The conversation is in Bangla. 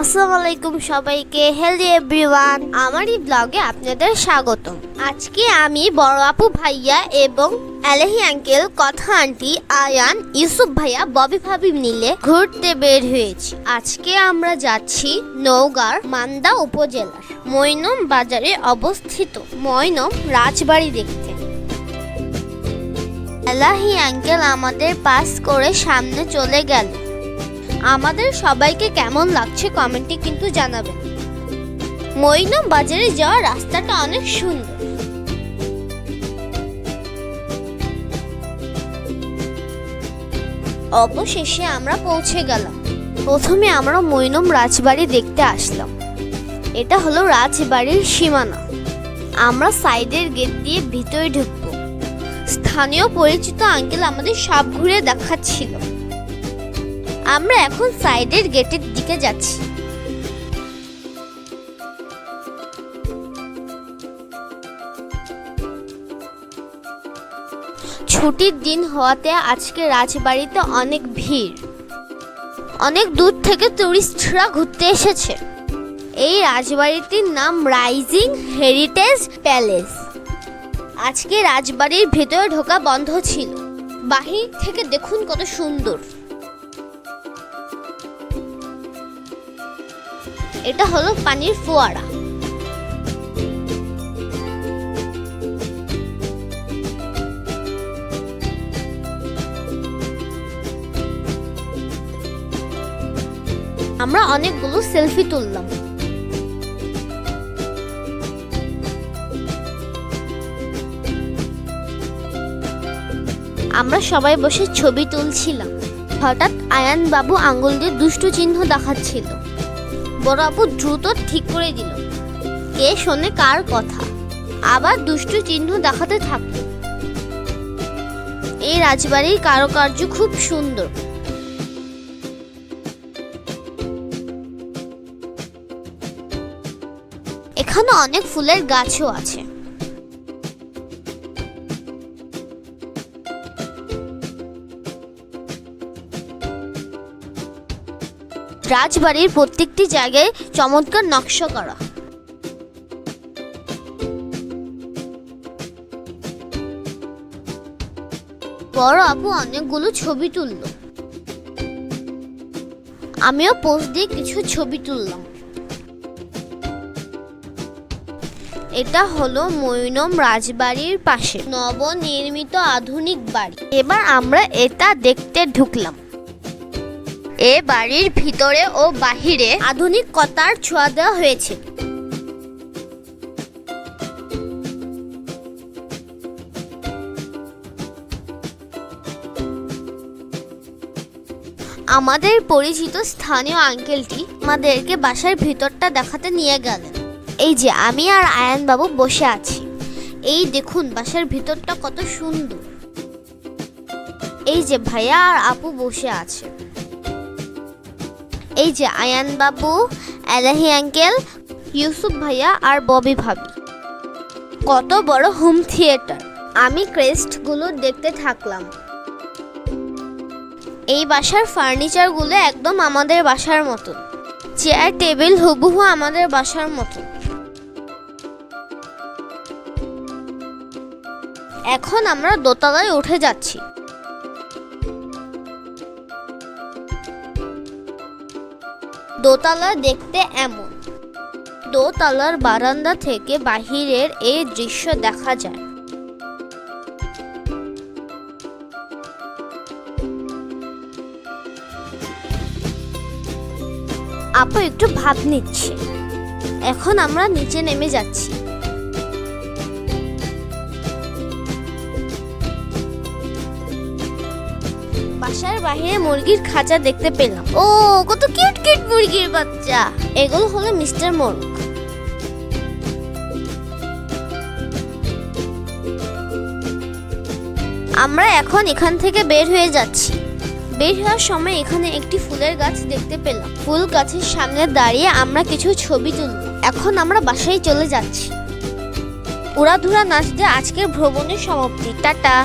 আসসালামু আলাইকুম সবাইকে। হেলদি এভরিওয়ান আমার এই ব্লগে আপনাদের স্বাগত আজকে আমি বড় আপু ভাইয়া এবং আলহি আঙ্কেল কথা আন্টি আয়ান, ইউসুফ ভাইয়া, ববি ভাবি মিলে ঘুরতে বের হয়েছি। আজকে আমরা যাচ্ছি নওগাঁর মান্দা উপজেলার মৈনম বাজারে অবস্থিত মৈনম রাজবাড়ি দেখতে। আলাহি আঙ্কেল আমাদের পাস করে সামনে চলে গেল। আমাদের সবাইকে কেমন লাগছে কমেন্টে কিন্তু জানাবেন মৈনম বাজারে যাওয়ার রাস্তাটা অনেক সুন্দর। অবশেষে আমরা পৌঁছে গেলাম। প্রথমে আমরা মৈনম রাজবাড়ি দেখতে আসলাম। এটা হলো রাজবাড়ির সীমানা। আমরা সাইডের গেট দিয়ে ভিতরে ঢুকবো। স্থানীয় পরিচিত আঙ্কেল আমাদের সব ঘুরে দেখাচ্ছিল। আমরা এখন সাইডের গেটের দিকে যাচ্ছি। ছুটির দিন হওয়াতে আজকে রাজবাড়িতে অনেক ভিড়। অনেক দূর থেকে টুরিস্টরা ঘুরতে এসেছে। এই রাজবাড়িটির নাম রাইজিং হেরিটেজ প্যালেস। আজকে রাজবাড়ির ভেতরে ঢোকা বন্ধ ছিল। বাহির থেকে দেখুন কত সুন্দর। এটা হলো পানির ফোয়ারা। আমরা অনেকগুলো সেলফি তুললাম। আমরা সবাই বসে ছবি তুলছিলাম। হঠাৎ আয়ান বাবু আঙ্গুল দিয়ে দুষ্টু চিহ্ন দেখাচ্ছিল। বড় আপু দ্রুত ঠিক করে দিল। কে শোনে কার কথা? আবার দুষ্টু চিহ্ন দেখাতে থাকল। এই রাজবাড়ির কারুকার্য খুব সুন্দর। এখানে অনেক ফুলের গাছও আছে। রাজবাড়ির প্রত্যেকটি জায়গায় চমৎকার নকশা করা। বড় আপু অনেকগুলো ছবি তুলল। আমিও পোস্ট দিয়ে কিছু ছবি তুললাম। এটা হলো মৈনম রাজবাড়ির পাশে নবনির্মিত আধুনিক বাড়ি। এবার আমরা এটা দেখতে ঢুকলাম। এ বাড়ির ভিতরে ও বাহিরে আধুনিকতার ছোঁয়া দেওয়া হয়েছে। আমাদের পরিচিত স্থানীয় আঙ্কেলটি আমাদেরকে বাসার ভিতরটা দেখাতে নিয়ে গেলেন এই যে আমি আর আয়ান বাবু বসে আছি। এই দেখুন বাসার ভিতরটা কত সুন্দর। এই যে ভাইয়া আর আপু বসে আছে। এই যে আয়ান বাবু, এলাহি আঙ্কেল, ইউসুফ ভাইয়া আর ববি ভাবি। কত বড় হোম থিয়েটার। আমি ক্রেস্টগুলো দেখতে থাকলাম। এই বাসার ফার্নিচারগুলো একদম আমাদের বাসার মতো চেয়ার, টেবিল হুবহু আমাদের বাসার মতো এখন আমরা দোতলায় উঠে যাচ্ছি। দোতলা দেখতে এমন। দোতলার বারান্দা থেকে বাহিরের এই দৃশ্য দেখা যায়। আপু, একটু ভাব নিচ্ছে। এখন আমরা নিচে নেমে যাচ্ছি। বাসার বাইরে মুরগির খাঁচা দেখতে পেলাম। ও, কত কিউট কিউট মুরগির বাচ্চা। এগুলো হলো মিস্টার মোরগ। আমরা এখন এখান থেকে বের হয়ে যাচ্ছি। বের হওয়ার সময় এখানে একটি ফুলের গাছ দেখতে পেলাম। ফুল গাছের সামনে দাঁড়িয়ে আমরা কিছু ছবি তুলব এখন আমরা বাসায় চলে যাচ্ছি। উড়াধুরা নাচ দিয়ে আজকের ভ্রমণের সমাপ্তি। টাটা।